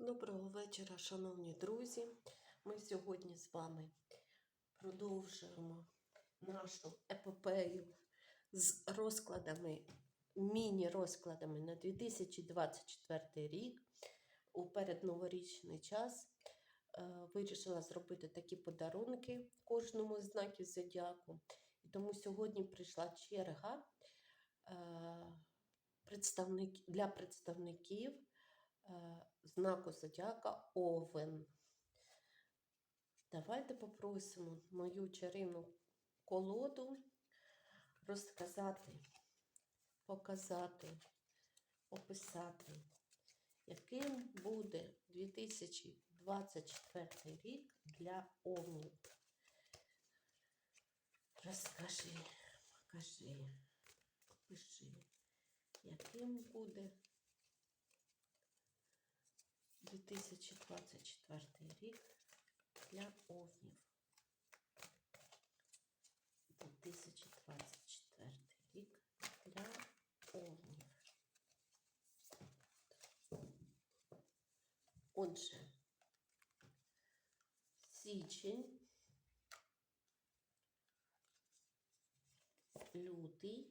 Доброго вечора, шановні друзі. Ми сьогодні з вами продовжуємо нашу епопею з розкладами, міні-розкладами на 2024 рік. У передноворічний час е, вирішила зробити такі подарунки кожному з знаків зодіаку. І тому сьогодні прийшла черга е, для представників знаку зодіака Овен. Давайте попросимо мою чарівну колоду розказати, показати, описати, яким буде 2024 рік для Овнів. Розкажи, покажи, пиши, яким буде 2024 рік для овнів. 2024 рік для овнів. Отже, січень, лютий,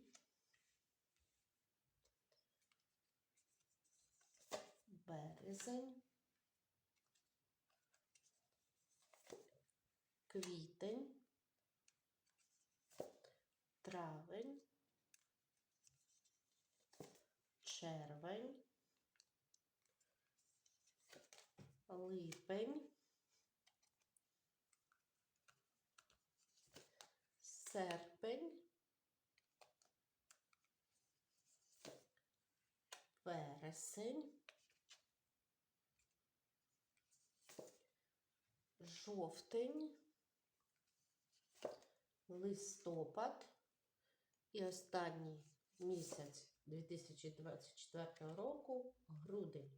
березень, квітень, травень, червень, липень, серпень, вересень, жовтень, листопад і останній місяць 2024 року грудень.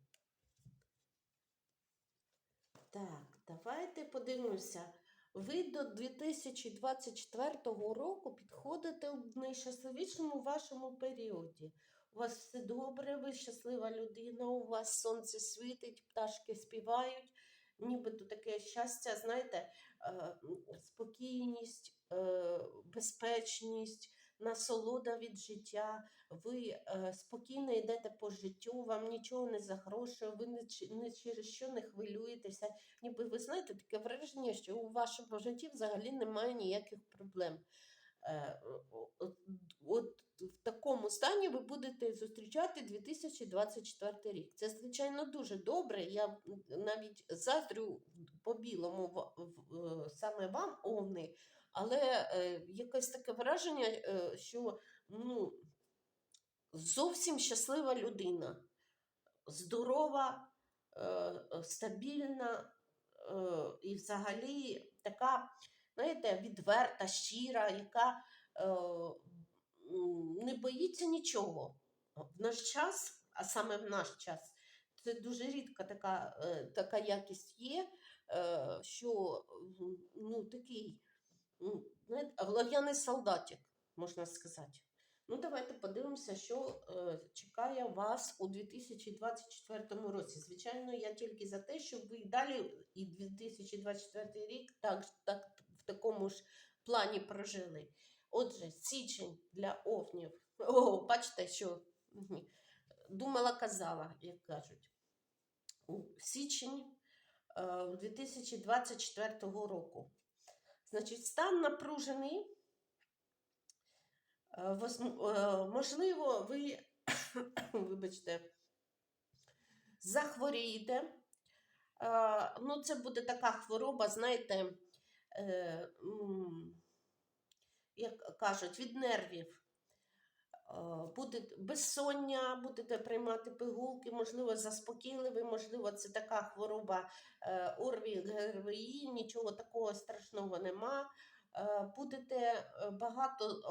Так, давайте подивимося. Ви до 2024 року підходите в найщасливішому вашому періоді. У вас все добре, ви щаслива людина, у вас сонце світить, пташки співають, нібито таке щастя, знаєте, е, спокійність, е, безпечність, насолода від життя. Ви е, спокійно йдете по життю, вам нічого не загрошує, ви чи- через що не хвилюєтеся. Ніби ви знаєте, таке враження, що у вашому житті взагалі немає ніяких проблем. Е, От, в такому стані ви будете зустрічати 2024 рік. Це, звичайно, дуже добре. Я навіть заздрю по білому в- в- е, саме вам, овни, але е, якесь таке враження, що ну, зовсім щаслива людина, здорова, стабільна і взагалі така, знаєте, відверта, щира, яка е, не боїться нічого. В наш час, а саме в наш час, це дуже рідка така, е, така якість є, е, що ну, такий знаєте, лояльний солдатик, можна сказати. Ну, давайте подивимося, що е, чекає вас у 2024 році. Звичайно, я тільки за те, щоб ви далі і 2024 рік так, так, такому ж плані прожили. Отже, січень для овнів. О, бачите, що думала, казала, як кажуть. У січень е, 2024 року. Значить, стан напружений. Е, е, Можливо, ви, вибачте, захворієте. Е, Ну, це буде така хвороба, знаєте, е, як кажуть, від нервів. Е, Буде безсоння, будете приймати пигулки, можливо, заспокійливі, можливо, це така хвороба е, ОРВІ, ГРВІ, нічого такого страшного нема. Е, Будете е, багато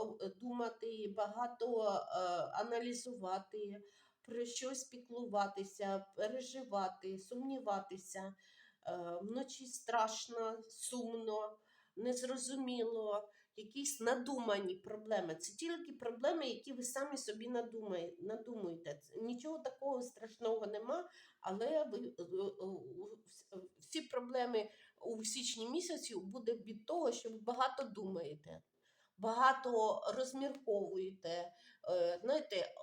думати, багато е, аналізувати, про щось піклуватися, переживати, сумніватися. Е, Вночі страшно, сумно, незрозуміло. якісь надумані проблеми. Це тільки проблеми, які ви самі собі надумуєте. Нічого такого страшного нема, але ви е, е, всі проблеми у січні місяці буде від того, що ви багато думаєте, багато розмірковуєте, знаєте,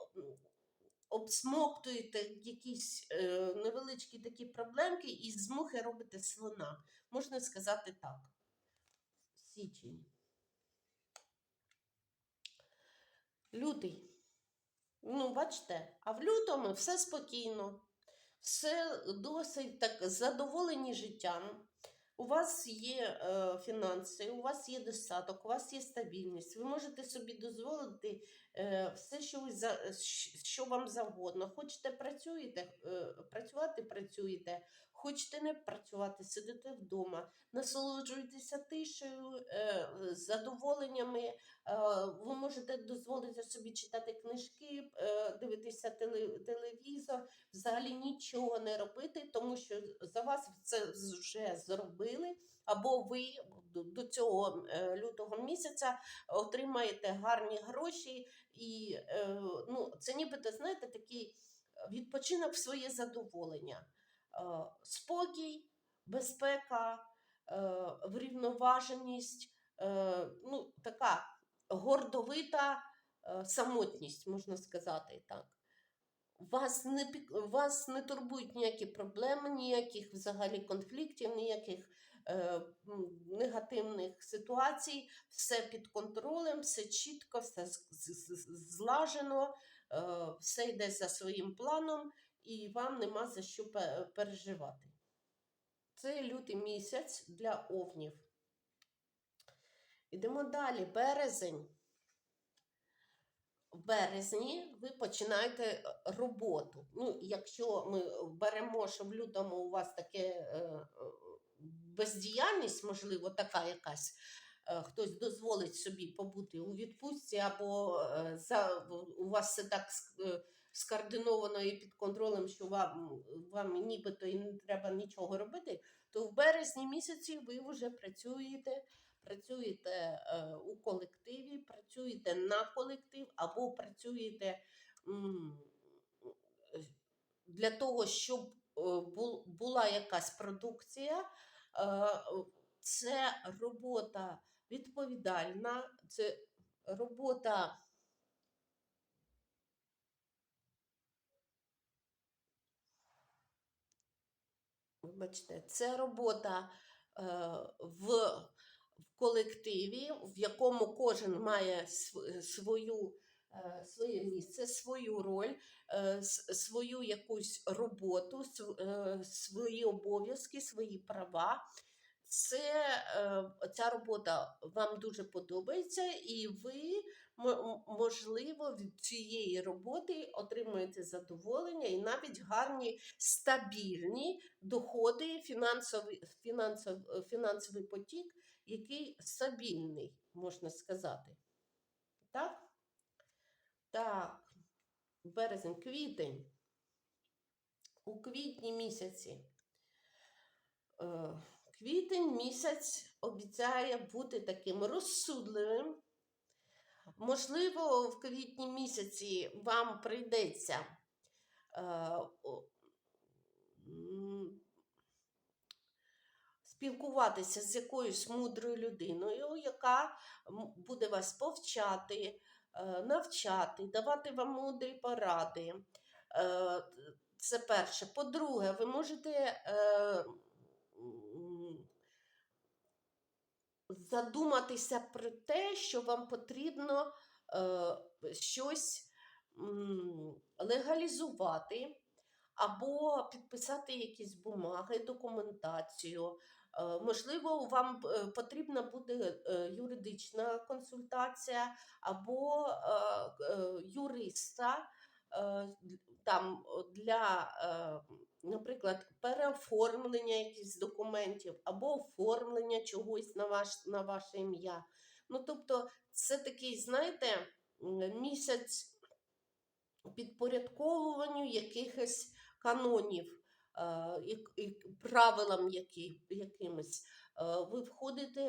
обсмоктуєте якісь е, невеличкі такі проблемки і з мухи робите слона. Можна сказати так. Січень. Лютий. Ну, бачите, а в лютому все спокійно, все досить так задоволені життям. У вас є е, фінанси, у вас є достаток, у вас є стабільність. Ви можете собі дозволити все, що, ви за, що вам завгодно. Хочете працюєте, е, працювати працюєте, хочете не працювати, сидите вдома, насолоджуєтеся тишею, е, задоволеннями. Е, ви можете дозволити собі читати книжки, е, дивитися телевізор, взагалі нічого не робити, тому що за вас це вже зробили, або ви до- цього е, лютого місяця отримаєте гарні гроші, і е, ну, це нібито, знаєте, такий відпочинок в своє задоволення. Е, Спокій, безпека, врівноваженість, ну, така гордовита самотність, можна сказати так. Вас не, вас не турбують ніякі проблеми, ніяких взагалі конфліктів, ніяких негативних ситуацій, все під контролем, все чітко, все злажено, е, все йде за своїм планом, і вам нема за що переживати. Це лютий місяць для овнів. Ідемо далі. Березень. В березні ви починаєте е, роботу. Ну, якщо ми беремо, що в лютому у вас таке е, е, бездіяльність, можливо, така якась, е, хтось дозволить собі побути у відпустці, або е, за, у вас все так е, скоординовано і під контролем, що вам, вам нібито і не треба нічого робити, то в березні місяці ви вже працюєте працюєте у колективі, працюєте на колектив або працюєте для того, щоб була якась продукція. Е, Це робота відповідальна, це робота. Вибачте, це робота е, в, колективі, в якому кожен має св- свою, своє місце, свою роль, е, свою якусь роботу, е, свої обов'язки, свої права. Це е, ця робота вам дуже подобається, і ви можливо від цієї роботи отримуєте задоволення і навіть гарні стабільні доходи, фінансовий, фінансов, е, фінансовий потік, який стабільний, можна сказати. Так? Так, березень, квітень. У квітні місяці. Е, Квітень місяць обіцяє бути таким розсудливим. Можливо, в квітні місяці вам прийдеться е, спілкуватися з якоюсь мудрою людиною, яка буде вас повчати, навчати, давати вам мудрі поради. Е, Це перше. По-друге, ви можете е, задуматися про те, що вам потрібно е, щось легалізувати або підписати якісь бумаги, документацію. Е, Можливо, вам е, потрібна буде е, юридична консультація або юриста там для, наприклад, переоформлення якихось документів або оформлення чогось на, ваш, на ваше ім'я. Ну, тобто, це такий, знаєте, місяць підпорядковуванню якихось канонів, правилам які, якимось. Е, Ви входите